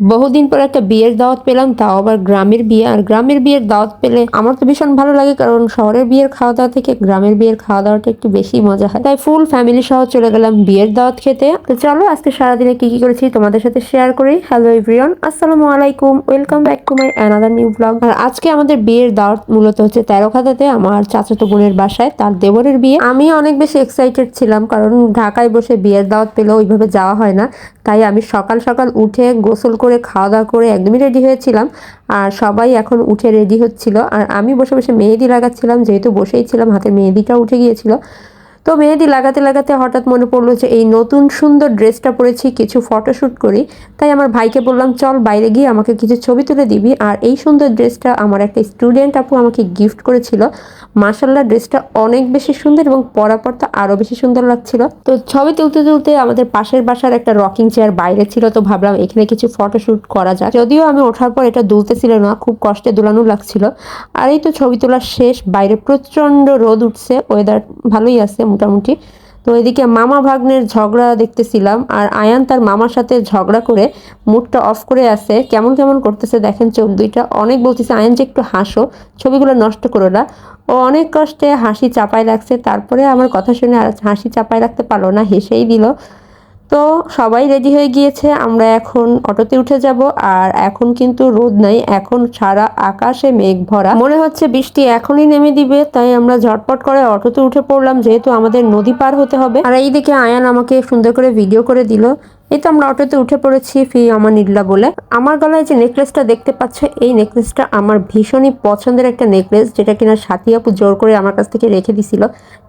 বহুদিন পর একটা বিয়ের দাওয়াত পেলাম, তাও আবার গ্রামের বিয়ে। আর গ্রামের বিয়ের দাওয়াত পেলে আমার তো ভীষণ ভালো লাগে, কারণ শহরের বিয়ের খাওয়া দাওয়া থেকে গ্রামের বিয়ের খাওয়া দাওয়াটা একটু বেশি মজা হয়। তাই ফুল ফ্যামিলি সহ চলে গেলাম বিয়ের দাওয়াত খেতে। তো চলো, আজকে সারাদিনে কি কি করেছি তোমাদের সাথে শেয়ার করি। হ্যালো এভরিওয়ান আসসালামু আলাইকুম welcome back to my another new blog আর আজকে আমাদের বিয়ের দাওয়াত মূলত হচ্ছে তেরো খাতাতে আমার চাচাতো বোনের বাসায়, তার দেবরের বিয়ে। আমি অনেক বেশি এক্সাইটেড ছিলাম, কারণ ঢাকায় বসে বিয়ের দাওয়াত পেলে ওইভাবে যাওয়া হয় না। তাই আমি সকাল সকাল উঠে গোসল করে খাওয়া দাওয়া করে একদমই রেডি হয়েছিলাম। আর সবাই এখন উঠে রেডি হচ্ছিল। আর আমি বসে বসে মেহেদি লাগাচ্ছিলাম, যেহেতু বসেই ছিলাম, হাতে মেহেদিটা উঠে গিয়েছিল। তো মেহেদি লাগাতে লাগাতে হঠাৎ মনে পড়ল যে এই নতুন সুন্দর ড্রেসটা পরেছি, কিছু ফটোশ্যুট করি। তাই আমার ভাইকে বললাম, চল বাইরে গিয়ে আমাকে কিছু ছবি তুলে দিবি। আর এই সুন্দর ড্রেসটা আমার একটা স্টুডেন্ট আপু আমাকে গিফট করেছিল। মার্শাল্লাহ ড্রেসটা অনেক বেশি সুন্দর এবং পরার পর তো আরও বেশি সুন্দর লাগছিল। তো ছবি তুলতে তুলতে আমাদের পাশের বাসার একটা রকিং চেয়ার বাইরে ছিল, তো ভাবলাম এখানে কিছু ফটোশ্যুট করা যায় যদিও আমি ওঠার পর এটা দুলতেছিল না, খুব কষ্টে দুলানো লাগছিল। আর এই তো ছবি তোলা শেষ, বাইরে প্রচণ্ড রোদ উঠছে ওয়েদার ভালোই আছে মোটামুটি। তো এদিকে মামা ভাগ্নের ঝগড়া দেখতেছিলাম আর আয়ান তার মামার সাথে ঝগড়া করে মুডটা অফ করে আছে। কেমন কেমন করতেছে দেখেন চোখ দুইটা। অনেক বলতেছে, আয়ান যে একটু হাসো, ছবিগুলো নষ্ট করো না। ও অনেক কষ্টে হাসি চাপায় রাখছে। তারপরে আমার কথা শুনে হাসি চাপায় রাখতে পারল না, হেসেই দিল। তো সবাই রেডি হয়ে গিয়েছে, আমরা এখন অটোতে উঠে যাব। আর এখন কিন্তু রোদ নাই, এখন সারা আকাশে মেঘ ভরা। মনে হচ্ছে বৃষ্টি এখনই নেমে দিবে, তাই আমরা ঝটপট করে অটোতে উঠে পড়লাম, যেহেতু আমাদের নদী পার হতে হবে। আর এই এইদিকে আয়ান আমাকে সুন্দর করে ভিডিও করে দিল, এই তো আমরা অটোতে উঠে পড়েছি ফি আমার নিল্লা বলে। আমার গলায় যে নেকলেসটা দেখতে পাচ্ছ, এই নেকলেসটা আমার ভীষণই পছন্দের একটা নেকলেস যেটা কিনা সাথী আপু জোর করে আমার কাছ থেকে রেখে দিছিল।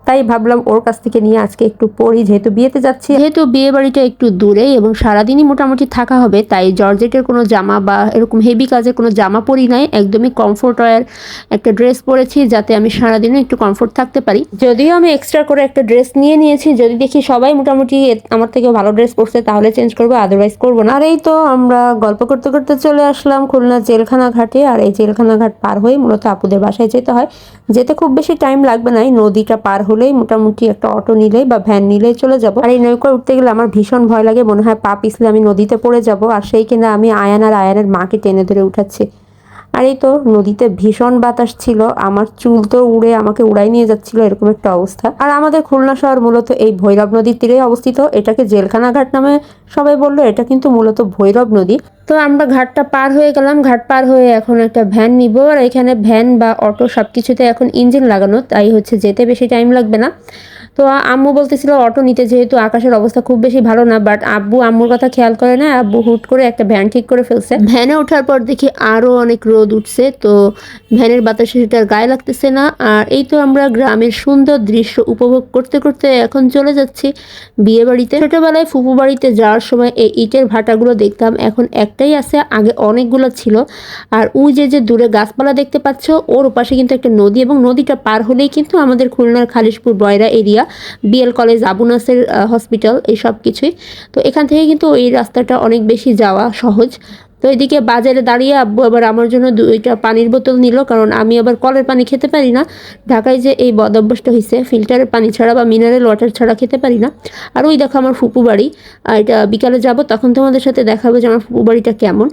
তাই ভাবলাম ওর কাছ থেকে নিয়ে আজকে একটু পরি যেহেতু বিয়েতে যাচ্ছি। যেহেতু বিয়ে বাড়িটা একটু দূরে এবং সারাদিনই মোটামুটি থাকা হবে, তাই জর্জেটের কোনো জামা বা এরকম হেভি কাজের কোনো জামা পরি নাই। একদমই কমফোর্ট ওয়ার একটা ড্রেস পরেছি যাতে আমি সারাদিনও একটু কমফোর্ট থাকতে পারি। যদিও আমি এক্সট্রা করে একটা ড্রেস নিয়ে নিয়েছি, যদি দেখি সবাই মোটামুটি আমার থেকে ভালো ড্রেস পরছে, তাহলে চেঞ্জ করব আদারওয়াইজ করব না। আর এই তো আমরা গল্প করতে করতে চলে আসলাম খুলনা জেলখানা ঘাটে, আর এই জেলখানা ঘাট পার হয়ে মূলত আপুদের বাসায় যেতে হয়। যেতে খুব বেশি টাইম লাগবে না নদীটা পার হলেই মোটামুটি একটা অটো নিলেই বা ভ্যান নিলেই চলে যাব। আর এই নৌকা উঠতে গেলে আমার ভীষণ ভয় লাগে, মনে হয় পা পিছলে আমি নদীতে পড়ে যাব। আর সেই কিনা আমি আয়ান আর আয়ানের মাকে টেনে ধরে উঠাচ্ছি। আর এই তো নদীতে ভীষণ বাতাস ছিল, আমার চুল তো উড়ে আমাকে উড়াই নিয়ে যাচ্ছিল, এরকম একটা অবস্থা। আর আমাদের খুলনা শহর মূলত এই ভৈরব নদীর তীরে অবস্থিত, এটাকে জেলখানা ঘাট নামে সবাই বলল, এটা কিন্তু মূলত ভৈরব নদী। তো আমরা ঘাটটা পার হয়ে গেলাম, ঘাট পার হয়ে এখন একটা ভ্যান নিব, আর এখানে ভ্যান বা অটো সব কিছুতে এখন ইঞ্জিন লাগানো, তাই হচ্ছে যেতে বেশি টাইম লাগবে না। তো আম্মু বলতেছিল, অটো নিতে যেহেতু আকাশের অবস্থা খুব বেশি ভালো না বাট আব্বু আম্মুর কথা খেয়াল করে না, আব্বু হুট করে একটা ভ্যান ঠিক করে ফেলছে। ভ্যানে ওঠার পর দেখি আরও অনেক রোদ উঠছে, তো ভ্যানের বাতাসে সেটার গায়ে লাগতেছে না। আর এই তো আমরা গ্রামের সুন্দর দৃশ্য উপভোগ করতে করতে এখন চলে যাচ্ছি বিয়ে বাড়িতে। ছোটবেলায় ফুপু বাড়িতে যাওয়ার সময় এই ইটের ভাটাগুলো দেখতাম, এখন একটাই আছে, আগে অনেকগুলো ছিল। আর ওই যে যে দূরে গাছপালা দেখতে পাচ্ছ, ওর পাশে কিন্তু একটা নদী, এবং নদীটা পার হলেই কিন্তু আমাদের খুলনার Khalishpur Boyra area. BL college Abu Naser hospital এই সব কিছুই। তো এখান থেকে কিন্তু এই রাস্তাটা অনেক বেশি যাওয়া সহজ। তো এদিকে বাজারে দাঁড়িয়ে আব্বু আবার আমার জন্য দুইটা পানির বোতল নিল, কারণ আমি আবার কলের পানি খেতে পারি না। ঢাকায় যে এই বদ অভ্যাসটা হয়েছে ফিল্টারের পানি ছাড়া বা মিনারেল ওয়াটার ছাড়া খেতে পারি না। আর ওই দেখো আমার ফুপু বাড়ি। আর এটা বিকালে যাব, তখন তোমাদের সাথে দেখাবো যে আমার ফুপু বাড়িটা কেমন।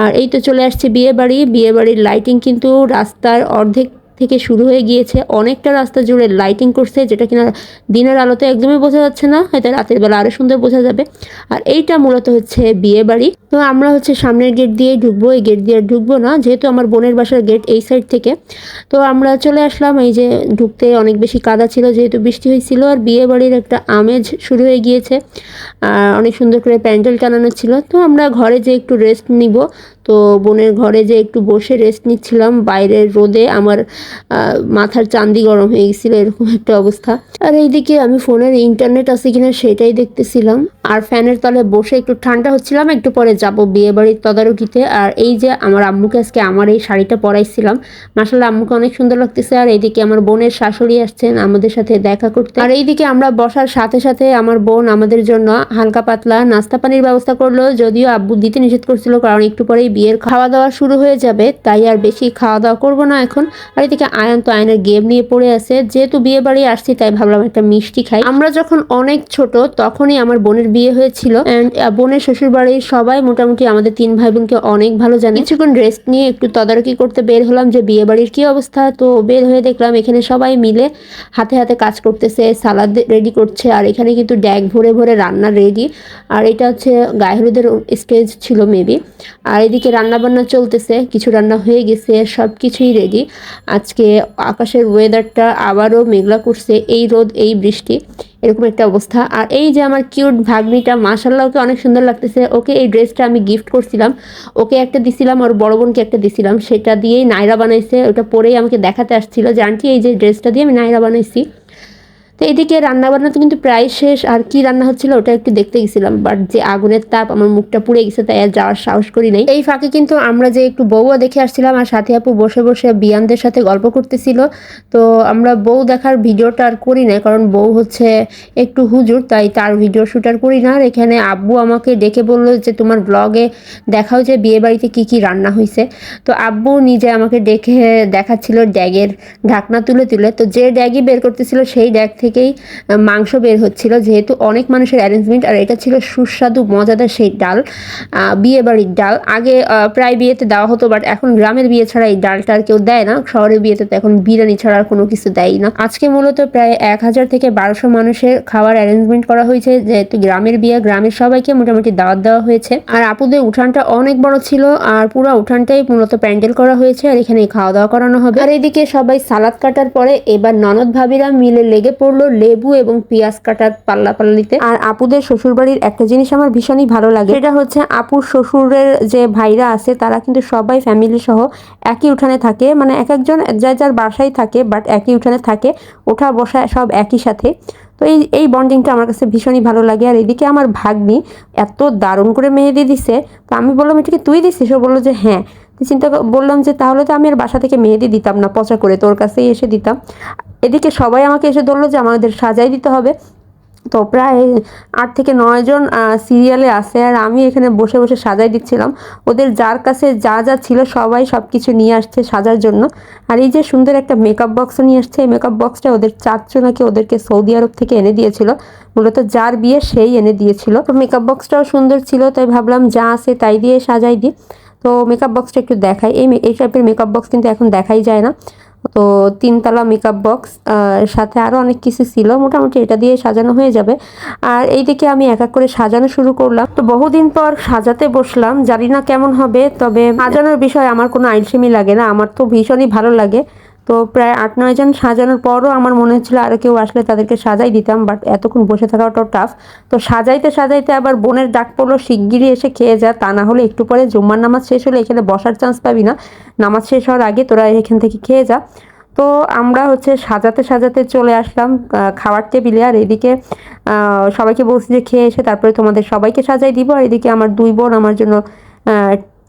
আর এই তো চলে আসছে বিয়ে বাড়ি। বিয়ে বাড়ির লাইটিং কিন্তু রাস্তার অর্ধেক থেকে শুরু হয়ে গিয়েছে অনেকটা রাস্তা জুড়ে লাইটিং করছে, যেটা কিনা দিনের আলোতে একদমই বোঝা যাচ্ছে না, হয়তো রাতের বেলা আরও সুন্দর বোঝা যাবে। আর এইটা মূলত হচ্ছে বিয়ে বাড়ি। তো আমরা হচ্ছে সামনের গেট দিয়েই ঢুকবো, এই গেট দিয়ে ঢুকবো না, যেহেতু আমার বোনের বাসার গেট এই সাইড থেকে। তো আমরা চলে আসলাম, এই যে ঢুকতে অনেক বেশি কাদা ছিল, যেহেতু বৃষ্টি হয়েছিল, আর বিয়ে বাড়ির একটা আমেজ শুরু হয়ে গিয়েছে। আর অনেক সুন্দর করে প্যান্ডেল টানানো ছিল। তো আমরা ঘরে যে একটু রেস্ট নিব। তো বোনের ঘরে যে একটু বসে রেস্ট নিচ্ছিলাম। বাইরের রোদে আমার মাথার চান্দি গরম হয়ে গেছিল, এরকম একটা অবস্থা। আর এইদিকে আমি ফোনের ইন্টারনেট আছে কিনা সেটাই দেখতেছিলাম। আর ফ্যানের তলে বসে একটু ঠান্ডা হচ্ছিলাম, একটু পরে যাব বিয়ে বাড়ির তদারকিতে। আর এই যে আমার আম্মুকে আজকে আমার এই শাড়িটা পরাইছিলাম মাসাল্লাহ আম্মুকে অনেক সুন্দর লাগতেছে। আর এইদিকে আমার বোনের শাশুড়ি আসছেন আমাদের সাথে দেখা করতে। আর এইদিকে আমরা বসার সাথে সাথে আমার বোন আমাদের জন্য হালকা পাতলা নাস্তা পানির ব্যবস্থা করল। যদিও আব্বু দিতে নিষেধ করছিল, কারণ একটু পরেই বিয়ের খাওয়া দাওয়া শুরু হয়ে যাবে, তাই আর বেশি খাওয়া দাওয়া করব না এখন। আর এদিকে থেকে আয়ান তো আয়নের গেম নিয়ে পড়ে আছে। যেহেতু বিয়ে বাড়ি আসছি, তাই ভাবলাম একটা মিষ্টি খাই। আমরা যখন অনেক ছোট, তখনই আমার বোনের বিয়ে হয়েছিল। বোনের শ্বশুর বাড়ির সবাই মোটামুটি আমাদের তিন ভাই বোনকে অনেক ভালো জানে। কিছুক্ষণ রেস্ট নিয়ে একটু তদারকি করতে বের হলাম যে বিয়ে বাড়ির কি অবস্থা। তো বের হয়ে দেখলাম এখানে সবাই মিলে হাতে হাতে কাজ করতেছে, সালাদ রেডি করছে, আর এখানে কিন্তু ড্যাগ ভরে ভরে রান্না রেডি আর এটা হচ্ছে গায়ে হলুদের স্টেজ ছিল মেবি আর এদিকে রান্না বান্না চলতেছে, কিছু রান্না হয়ে গেছে সব কিছুই রেডি আজকে আকাশের ওয়েদারটা আবারও মেঘলা করছে, এই রোদ, এই বৃষ্টি, এরকম একটা অবস্থা। আর এই যে আমার কিউট ভাগ্নিটা মাসাল্লাহ ওকে অনেক সুন্দর লাগতেছে। ওকে এই ড্রেসটা আমি গিফট করছিলাম। ওকে একটা দিছিলাম আর বড় বোনকে একটা দিছিলাম। সেটা দিয়েই নায়রা বানাইছে। ওটা পরেই আমাকে দেখাতে আসছিল যে, আন্টি, এই যে ড্রেসটা দিয়ে আমি নায়রা বানাইছি। এদিকে রান্না বান্না তো কিন্তু প্রায় শেষ। আর কি রান্না হচ্ছিল ওটা একটু দেখতে গেছিলাম। বাট যে আগুনের তাপ, আমার মুখটা পুড়ে গেছে, তাই আর যাওয়ার সাহস করি নাই। এই ফাঁকে কিন্তু আমরা যে একটু বউও দেখে আসছিলাম, আর সাথে আপু বসে বসে বিয়ানদের সাথে গল্প করতেছিল। তো আমরা বউ দেখার ভিডিওটা আর করি না কারণ বউ হচ্ছে একটু হুজুর, তাই তার ভিডিও শ্যুট আর করি না। আর এখানে আব্বু আমাকে ডেকে বলল যে, তোমার ব্লগে দেখাও যে বিয়ে বাড়িতে কি কি রান্না হয়েছে তো আব্বু নিজে আমাকে ডেকে দেখাচ্ছিল ড্যাগের ঢাকনা তুলে তুলে। তো যে ড্যাগই বের করতেছিল, সেই ড্যাগ থেকেই মাংস বের হচ্ছিল। যেহেতু অনেক মানুষের অ্যারেঞ্জমেন্ট আর এটা ছিল সুস্বাদু, মজাদার সেই ডাল বিয়ে বাড়ির ডাল। আগে প্রায় বিয়েতে দেওয়া হতো বাট এখন গ্রামের বিয়ে ছাড়া এই ডালটা আর কেউ দেয় না। শহরের বিয়েতে তো এখন বিরিয়ানি ছাড়া আর কোনো কিছু দেয় না। আজকে মূলত প্রায় এক হাজার থেকে বারোশো মানুষের খাওয়ার অ্যারেঞ্জমেন্ট করা হয়েছে। যেহেতু গ্রামের বিয়ে, গ্রামের সবাইকে মোটামুটি দাওয়াত দেওয়া হয়েছে। আর আপুদের উঠানটা অনেক বড় ছিল, আর পুরো উঠানটাই মূলত প্যান্ডেল করা হয়েছে, আর এখানে খাওয়া দাওয়া করানো হবে। আর এদিকে সবাই সালাদ কাটার পরে এবার ননদ ভাবিরা মিলে লেগে পড়ল। লেবু এবং পেঁয়াজ কাটার পাল্লা পাল্লিতে। আর আপুদের শ্বশুরবাড়ির একটা জিনিস আমার ভীষণই ভালো লাগে, সেটা হচ্ছে আপুর শ্বশুরের যে ভাইরা আছে, তারা কিন্তু সবাই ফ্যামিলি সহ একই উঠানে থাকে। মানে এক একজন যার যার বাসায় থাকে বাট একই উঠানে থাকে, ওঠা বসা সব একই সাথে। তো এই এই বন্ডিংটা আমার কাছে ভীষণই ভালো লাগে। আর এদিকে আমার ভাগ্নি এত দারুণ করে মেহেদি দিছে। তো আমি বললাম এটাকে তুই দিছিস? ও বলল যে হ্যাঁ। চিন্তা বললাম যে তাহলে তো আমি আর বাসা থেকে মেহেদি দিতাম না, পচা করে তোর কাছেই এসে দিতাম। এদিকে সবাই আমাকে এসে ধরলো যে আমাদের সাজাই দিতে হবে। তো প্রায় আট থেকে নয় জন সিরিয়ালে আছে আর আমি এখানে বসে বসে সাজাই দিচ্ছিলাম। ওদের যার কাছে যা যা ছিল সবাই সব কিছু নিয়ে আসছে সাজার জন্য। আর এই যে সুন্দর একটা মেকআপ বক্সও নিয়ে আসছে, এই মেকআপ বক্সটা ওদের চাচ্ছু নাকি ওদেরকে সৌদি আরব থেকে এনে দিয়েছিল। মূলত যার বিয়ে সেই এনে দিয়েছিল। তো মেকআপ বক্সটাও সুন্দর ছিল, তাই ভাবলাম যা আছে তাই দিয়ে সাজাই দিই। তো মেকআপ বক্সটা একটু দেখাই। এই এই টাইপের মেকআপ বক্স কিন্তু এখন দেখাই যায় না। তো তিনতলা মেকআপ বক্স সাথে আরও অনেক কিছু ছিল। মোটামুটি এটা দিয়ে সাজানো হয়ে যাবে। আর এই দিকে আমি এক এক করে সাজানো শুরু করলাম। তো বহুদিন পর সাজাতে বসলাম। জানি না কেমন হবে, তবে সাজানোর বিষয়ে আমার কোনো আইলসেমি লাগে না। আমার তো ভীষণই ভালো লাগে। তো প্রায় আট, নয় জন সাজানোর পরও আমার মনে হচ্ছিল আরও কেউ আসলে তাদেরকে সাজাই দিতাম বাট এতক্ষণ বসে থাকাটাও টাফ তো সাজাইতে সাজাইতে আবার বোনের ডাক পড়ল, শিগগিরই এসে খেয়ে যা, তা না হলে একটু পরে জুম্মার নামাজ শেষ হলে এখানে বসার চান্স পাবি না। নামাজ শেষ হওয়ার আগে তোরা এখান থেকে খেয়ে যা। তো আমরা হচ্ছে সাজাতে সাজাতে চলে আসলাম খাওয়ার টেবিলে। আর এদিকে সবাইকে বলছি যে খেয়ে এসে তারপরে তোমাদের সবাইকে সাজাই দিব। আর এদিকে আমার দুই বোন আমার জন্য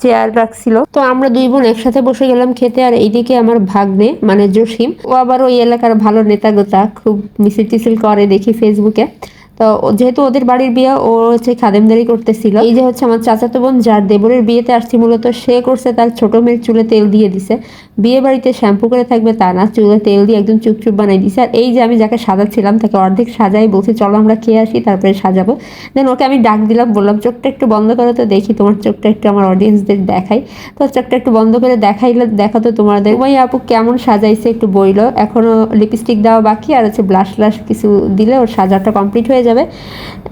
চেয়ার রাখছিল। তো আমরা দুই বোন একসাথে বসে গেলাম খেতে, আর এইদিকে আমার ভাগ্নে মানে জসিম, ও আবার ওই এলাকার ভালো নেতা গোতা খুব মিছিল টিসিল করে দেখি ফেসবুকে। তো যেহেতু ওদের বাড়ির বিয়ে, ও হচ্ছে খাদেমদারি করতেছিল। এই যে হচ্ছে আমার চাচাতো বোন, যার দেবরের বিয়েতে আসছি, মূলত সে করছে তার ছোট মেয়ের চুলে তেল দিয়ে দিছে। বিয়ে বাড়িতে শ্যাম্পু করে থাকবে, তা না, চুলে তেল দিয়ে একদম চুপচুপ বানাই দিছে। আর এই যে আমি যাকে সাজাচ্ছিলাম, তাকে অর্ধেক সাজাই বলছি, চলো আমরা খেয়ে আসি, তারপরে সাজাবো। দেন ওকে আমি ডাক দিলাম, বললাম, চোখটা একটু বন্ধ করো তো দেখি তোমার চোখটা একটু আমার অডিয়েন্সদের দেখাই। তো চোখটা একটু বন্ধ করে দেখাইলে দেখাতো তোমাদের। ওই আপু কেমন সাজাইছে, একটু বইলো। এখনও লিপস্টিক দেওয়া বাকি, আর হচ্ছে ব্লাশ ব্লাশ কিছু দিলে ওর সাজাটা কমপ্লিট হয়ে যাবে।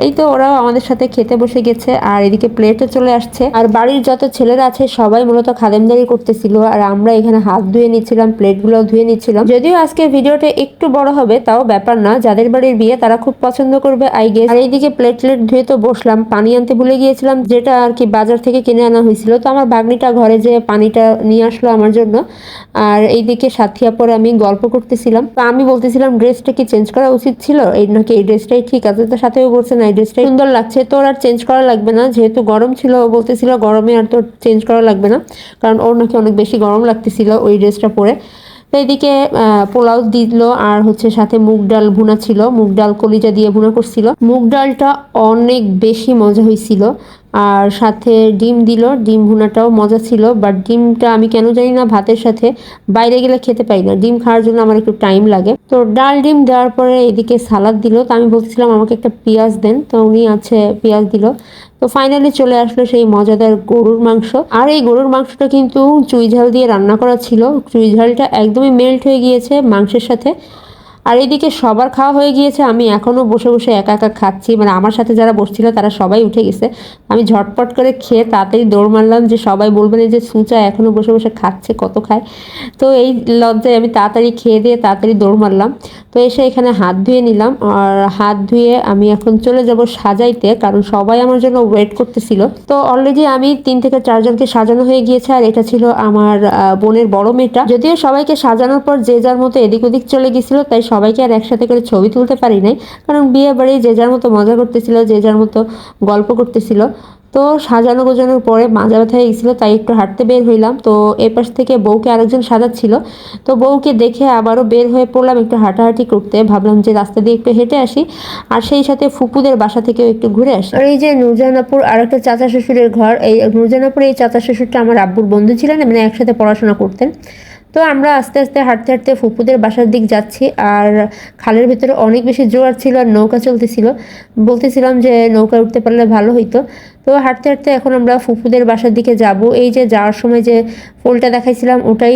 এই তো ওরাও আমাদের সাথে খেতে বসে গেছে, আর এদিকে প্লেটও চলে আসছে। আর বাড়ির যত ছেলেরা আছে, সবাই মূলত খাদেমদারি করতেছিল, আর আমরা এখানে হাত ধুয়ে নিচ্ছিলাম প্লেটগুলো ধুয়ে নিচ্ছিলাম। যদিও আজকে ভিডিওটা একটু বড় হবে, তাও ব্যাপার না। যাদের বাড়ির বিয়ে তারা খুব পছন্দ করবে আই গেস আর এইদিকে প্লেট প্লেট ধুয়ে তো বসলাম, পানি আনতে ভুলে গিয়েছিলাম, যেটা আর কি বাজার থেকে কিনে আনা হয়েছিল। তো আমার বাগনিটা ঘরে যে পানিটা নিয়ে আসলো আমার জন্য। আর এইদিকে সাথিয়া পরে আমি গল্প করতেছিলাম। তো আমি বলতেছিলাম ড্রেসটা কি চেঞ্জ করা উচিত ছিল? এই নাকি এই ড্রেসটাই ঠিক আছে। তো সাথেও বলছে, না, এই ড্রেসটাই সুন্দর লাগছে। তোর আর চেঞ্জ করা লাগবে না। যেহেতু গরম ছিল, ও বলতেছিল, গরমে আর তোর চেঞ্জ করা লাগবে না। কারণ ওর নাকি অনেক বেশি গরম লাগতেছিল। ওই ড্রেসটা পরে। তো এদিকে পোলাও দিল আর হচ্ছে সাথে মুগ ডাল ভুনা ছিল। মুগ ডাল কলিজা দিয়ে ভুনা করছিল। মুগ ডালটা অনেক বেশি মজা হয়েছিল আর সাথে ডিম দিল। ডিম ভুনাটাও মজা ছিল বাট ডিমটা আমি কেন জানি না, ভাতের সাথে বাইরে গেলে খেতে পাই না। ডিম খাওয়ার জন্য আমার একটু টাইম লাগে। তো ডাল ডিম দেওয়ার পরে এদিকে সালাদ দিল। তো আমি বলছিলাম আমাকে একটা পেঁয়াজ দেন। তো উনি আছে, পেঁয়াজ দিল। তো ফাইনালি চলে আসলো সেই মজাদার গরুর মাংস। আর এই গরুর মাংসটা কিন্তু চুই ঝাল দিয়ে রান্না করা ছিল। চুই ঝালটা একদমই মেল্ট হয়ে গিয়েছে মাংসের সাথে। আর এদিকে সবার খাওয়া হয়ে গিয়েছে, আমি এখনও বসে বসে একা একা খাচ্ছি। মানে আমার সাথে যারা বসছিল তারা সবাই উঠে গেছে। আমি ঝটপট করে খেয়ে তাড়াতাড়ি দৌড় মারলাম যে সবাই বলবে না যে, সুচা এখনও বসে বসে খাচ্ছে, কত খায়? তো এই লজ্জায় আমি তাড়াতাড়ি খেয়ে দিয়ে তাড়াতাড়ি দৌড় মারলাম। তো এসে এখানে হাত ধুয়ে নিলাম আর হাত ধুয়ে আমি এখন চলে যাব সাজাইতে, কারণ সবাই আমার জন্য ওয়েট করতেছিল। তো অলরেডি আমি তিন থেকে চারজনকে সাজানো হয়ে গিয়েছে, আর এটা ছিল আমার বোনের বড় মেয়েটা। যদিও সবাইকে সাজানোর পর যে যার মতো এদিক ওদিক চলে গেছিল, তাই সবাইকে আর একসাথে করে ছবি তুলতে পারি নাই। কারণ বিয়ে বাড়ি যে যার মতো মজা করতেছিল, যে যার মতো গল্প করতেছিল। তো সাজানো গোজানোর পরে মাজা ব্যথা হয়ে গেছিল তাই একটু হাঁটতে বের হইলাম। তো এ পাশ থেকে বউকে আরেকজন সাজাচ্ছিল। তো বউকে দেখে আবারও বের হয়ে পড়লাম একটু হাঁটাহাঁটি করতে। ভাবলাম যে রাস্তা দিয়ে একটু হেঁটে আসি। আর সেই সাথে ফুপুদের বাসা থেকেও একটু ঘুরে আসি। আর এই যে নুরজানাপুর আর একটা চাচা শ্বশুরের ঘর, এই নুরজানাপুর এই চাচা শ্বশুরটা আমার আব্বুর বন্ধু ছিলেন মানে একসাথে পড়াশোনা করতেন। তো আমরা আস্তে আস্তে হাঁটতে হাঁটতে ফুপুদের বাসার দিক যাচ্ছি, আর খালের ভিতরে অনেক বেশি জোয়ার ছিল আর নৌকা চলতেছিল। বলতেছিলাম যে নৌকা উঠতে পারলে ভালো হইতো। তো হাঁটতে হাঁটতে এখন আমরা ফুফুদের বাসার দিকে যাব। এই যে যাওয়ার সময় যে ফুলটা দেখাইছিলাম, ওটাই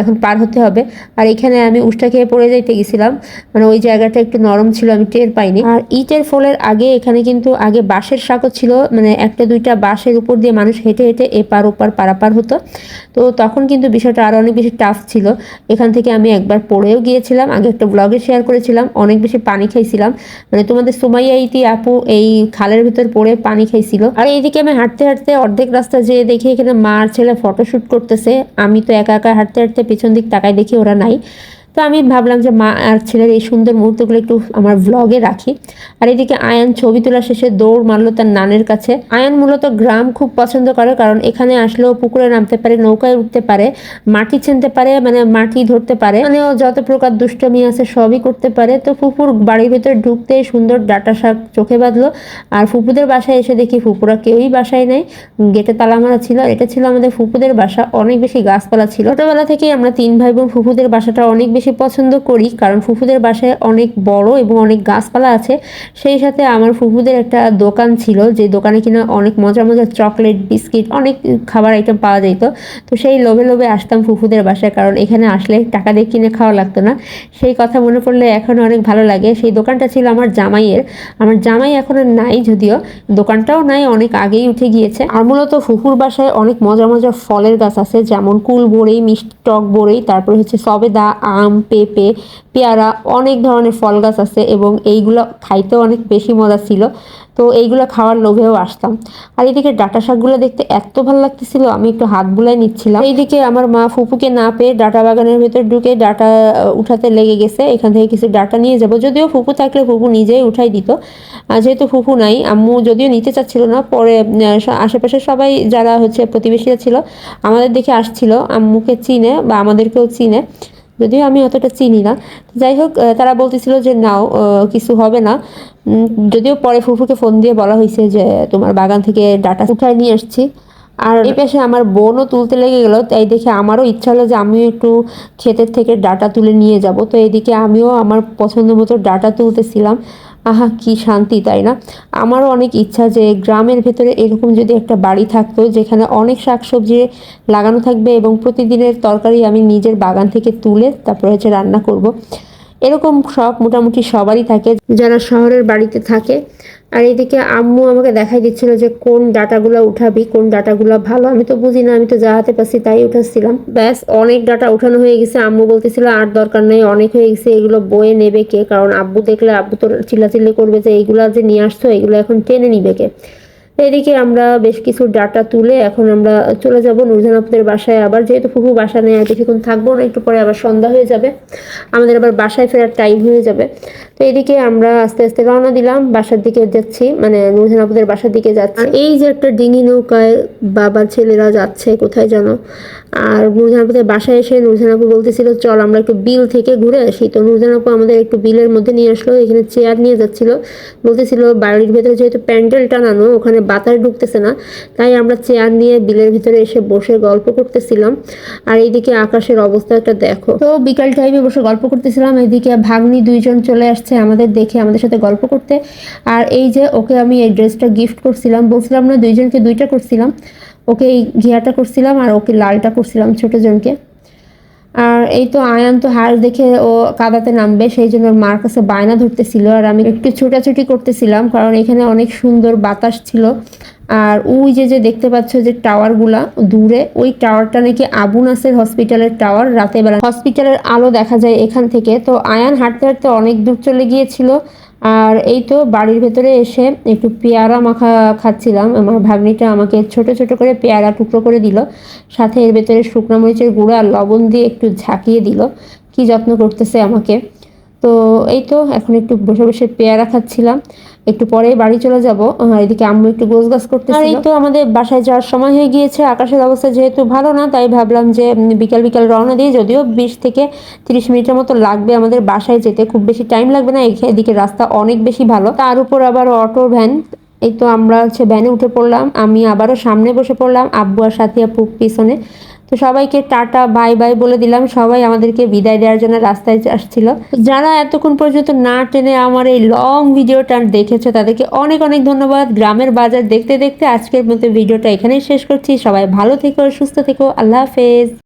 এখন পার হতে হবে। আর এখানে আমি উষ্টা খেয়ে পড়ে যাইতে গেছিলাম। মানে ওই জায়গাটা একটু নরম ছিল, আমি টের পাইনি। আর ইটের ফলের আগে এখানে কিন্তু আগে বাঁশের সাঁকো ছিল। মানে একটা দুইটা বাঁশের উপর দিয়ে মানুষ হেঁটে হেঁটে এপার ওপার পারাপার হতো। তো তখন কিন্তু বিষয়টা আরও অনেক বেশি টাফ ছিল। এখান থেকে আমি একবার পড়েও গিয়েছিলাম, আগে একটা ব্লগে শেয়ার করেছিলাম, অনেক বেশি পানি খাইছিলাম। মানে তোমাদের সুমাইয়া ইতি আপু এই খালের ভিতর পড়ে পানি খাইছিল। আর এইদিকে আমি হাঁটতে হাঁটতে অর্ধেক রাস্তা যেয়ে দেখি এখানে মা আর ছেলে ফটোশ্যুট করতেছে। আমি তো একা একা হাঁটতে হাঁটতে পিছন দিক তাকাই দেখি ওরা নাই। তো আমি ভাবলাম যে, মা আর ছেলের এই সুন্দর মুহূর্তগুলো একটু আমার ভ্লগে রাখি। আর এদিকে আয়ান ছবি তোলা শেষে দৌড় মারলো তার নানের কাছে। আয়ান মূলত গ্রাম খুব পছন্দ করে, কারণ এখানে আসলেও পুকুরে নামতে পারে, নৌকায় উঠতে পারে, মাটি ছিনতে পারে মানে মাটি ধরতে পারে। মানে ও যত প্রকার দুষ্টমি আছে সবই করতে পারে। তো ফুপুর বাড়ির ভেতর ঢুকতে সুন্দর ডাটা শাক চোখে বাঁধলো। আর ফুপুদের বাসায় এসে দেখি ফুপুরা কেউই বাসায় নেই। গেটে তালা মারা ছিল। এটা ছিল আমাদের ফুপুদের বাসা। অনেক বেশি গাছপালা ছিল। ছোটবেলা থেকেই আমরা তিন ভাই বোন ফুপুদের বাসাটা অনেক বেশি পছন্দ করি, কারণ ফুফুদের বাসায় অনেক বড় এবং অনেক গাছপালা আছে। সেই সাথে আমার ফুফুদের একটা দোকান ছিল, যে দোকানে কিনা অনেক মজার মজার চকলেট, বিস্কিট, অনেক খাবার আইটেম পাওয়া যেত। তো সেই লোভে লোভে আসতাম ফুফুদের বাসায়, কারণ এখানে আসলে টাকা দিয়ে কিনে খাওয়া লাগতো না। সেই কথা মনে পড়লে এখন অনেক ভালো লাগে। সেই দোকানটা ছিল আমার জামাইয়ের। আমার জামাই এখন নাই যদিও, দোকানটাও নাই, অনেক আগেই উঠে গিয়েছে। আর মূলত ফুফুর বাসায় অনেক মজার মজার ফলের গাছ আছে, যেমন কুল বড়ই মিষ্টি টক বড়ই তারপর হচ্ছে সবেদা, আম পেঁপে, পেয়ারা, অনেক ধরনের ফল গাছ আছে এবং এইগুলো খাইতেও অনেক বেশি মজা ছিল। তো এইগুলো খাওয়ার লোভেও আসতাম। আর এদিকে ডাটা শাকগুলো দেখতে এত ভালো লাগতেছিল, আমি একটু হাত বুলাই নিচ্ছিলাম। এইদিকে আমার মা ফুপুকে না পেয়ে ডাটা বাগানের ভেতর ঢুকে ডাটা উঠাতে লেগে গেছে। এখান থেকে কিছু ডাটা নিয়ে যাব। যদিও ফুপু থাকলে ফুপু নিজেই উঠাই দিত। যেহেতু ফুপু নাই, আম্মু যদিও নিতে চাচ্ছিল না, পরে আশেপাশে সবাই যারা হচ্ছে প্রতিবেশীরা ছিল, আমাদের দেখে আসছিল, আম্মুকে চিনে বা আমাদেরকেও চিনে। যদিও আমি অতটা চিনি না। যাই হোক তারা বলতেছিল যে নাও কিছু হবে না। যদিও পরে ফুফুকে ফোন দিয়ে বলা হয়েছে যে তোমার বাগান থেকে ডাটা উঠায় নিয়ে আসছি। আর এই পাশে আমার বোনও তুলতে লেগে গেল। তাই দেখে আমারও ইচ্ছা হলো যে আমিও একটু ক্ষেতের থেকে ডাটা তুলে নিয়ে যাব। তো এদিকে আমিও আমার পছন্দ মতো ডাটা তুলতেছিলাম। আহা, কি শান্তি, তাই না আমারও অনেক ইচ্ছা যে গ্রামের ভেতরে এরকম যদি একটা বাড়ি থাকতো, যেখানে অনেক শাকসবজি লাগানো থাকবে এবং প্রতিদিনের তরকারি আমি নিজের বাগান থেকে তুলে তারপরে হচ্ছে রান্না করব। এরকম শখ মোটামুটি সবারই থাকে যারা শহরের বাড়িতে থাকে আর এদিকে আম্মু আমাকে দেখাই দিচ্ছিল যে কোন ডাটাগুলো উঠাবি, কোন ডাটাগুলো ভালো। আমি তো বুঝি না, আমি তো যা হাতে পাচ্ছি তাই উঠাচ্ছিলাম। ব্যাস, অনেক ডাটা উঠানো হয়ে গেছে। আম্মু বলতেছিল, আর দরকার নেই, অনেক হয়ে গেছে, এগুলো বয়ে নেবে কে? কারণ আব্বু দেখলে, আব্বু তো চিল্লাচিল্লি করবে যে এইগুলো যে নিয়ে আসছো, এগুলো এখন টেনে নিবে কে? এদিকে আমরা বেশ কিছু ডাটা তুলে এখন আমরা চলে যাব নুরজান আপুদের বাসায়। আবার যেহেতু ফুফু বাসা নেই, আর বেশিক্ষণ থাকব না, একটু পরে আবার সন্ধ্যা হয়ে যাবে। আমাদের আবার বাসায় ফেরার টাইম হয়ে যাবে। তো এদিকে আমরা আস্তে আস্তে রওনা দিলাম বাসার দিকে যাচ্ছি মানে নুরজান আপুদের বাসার দিকে যাচ্ছি। এই যে একটা ডিঙি নৌকায় বাবা ছেলেরা যাচ্ছে কোথায় যেন আর নুরজান আপুদের বাসায় এসে নুরজান আপু বলতেছিল চল আমরা একটু বিল থেকে ঘুরে আসি। তো নুরজান আপু আমাদের একটু বিলের মধ্যে নিয়ে আসলো এখানে চেয়ার নিয়ে যাচ্ছিল। বলতেছিল বাড়ির ভেতরে যেহেতু প্যান্ডেল টানানো ওখানে বাতাস ঢুকতেছে না তাই আমরা চেয়ার নিয়ে বিলের ভিতরে এসে বসে গল্প করতেছিলাম। আর এইদিকে আকাশের অবস্থাটা দেখো। তো বিকাল টাইমে বসে গল্প করতেছিলাম এইদিকে ভাগ্নি দুইজন চলে আসছে। আমাদের দেখে, আমাদের সাথে গল্প করতে। আর এই যে ওকে আমি এই ড্রেসটা গিফট করছিলাম, বলছিলাম না দুইজনকে দুইটা করছিলাম। ওকে এই ঘিয়াটা করছিলাম আর ওকে লালটা করছিলাম ছোটোজনকে আর এই তো আয়ান তো হার দেখে ও কাদাতে নামবে, সেই জন্য মার কাছে বায়না ধরতেছিল। আর আমি একটু ছোটাছুটি করতেছিলাম, কারণ এখানে অনেক সুন্দর বাতাস ছিল। আর ওই যে যে দেখতে পাচ্ছ যে টাওয়ারগুলা দূরে, ওই টাওয়ারটা নাকি আবু নাসের হসপিটালের টাওয়ার রাতে বেলা। হসপিটালের আলো দেখা যায় এখান থেকে। তো আয়ান হাঁটতে হাঁটতে অনেক দূর চলে গিয়েছিল। আর এই তো বাড়ির ভেতরে এসে একটু পেয়ারা মাখা খাচ্ছিলাম। আমার ভাগ্নিটা আমাকে ছোট ছোট করে পেয়ারা টুকরো করে দিল। সাথে এর ভেতরে শুকনো মরিচের গুঁড়ো লবণ দিয়ে একটু ঝাঁকিয়ে দিল। কি যত্ন করতেছে আমাকে। তো এই তো এখন একটু বসে বসে পেয়ারা খাচ্ছিলাম। একটু পরে বাড়ি চলে যাব। এদিকে আম্মু একটু গোছ গাছ করতে আর এই তো আমাদের বাসায় যাওয়ার সময় হয়ে গিয়েছে। আকাশের অবস্থা যেহেতু ভালো না, তাই ভাবলাম যে বিকাল বিকাল রওনা দিয়ে যদিও বিশ থেকে তিরিশ মিনিটের মতো লাগবে আমাদের বাসায় যেতে। খুব বেশি টাইম লাগবে না। এদিকে রাস্তা অনেক বেশি ভালো। তার উপর আবার অটো ভ্যান এই তো আমরা হচ্ছে ভ্যানে উঠে পড়লাম। আমি আবারও সামনে বসে পড়লাম। আব্বু আর সাথী পিছনে। তো সবাইকে টাটা, বাই বাই বলে দিলাম। সবাই আমাদেরকে বিদায় দেওয়ার জন্য রাস্তায় আসছিল। যারা এতক্ষণ পর্যন্ত না টেনে আমার এই লং ভিডিওটা দেখেছ, তাদেরকে অনেক অনেক ধন্যবাদ। গ্রামের বাজার দেখতে দেখতে আজকের মতো ভিডিওটা এখানেই শেষ করছি। সবাই ভালো থেকো, সুস্থ থেকো। আল্লাহ হাফেজ।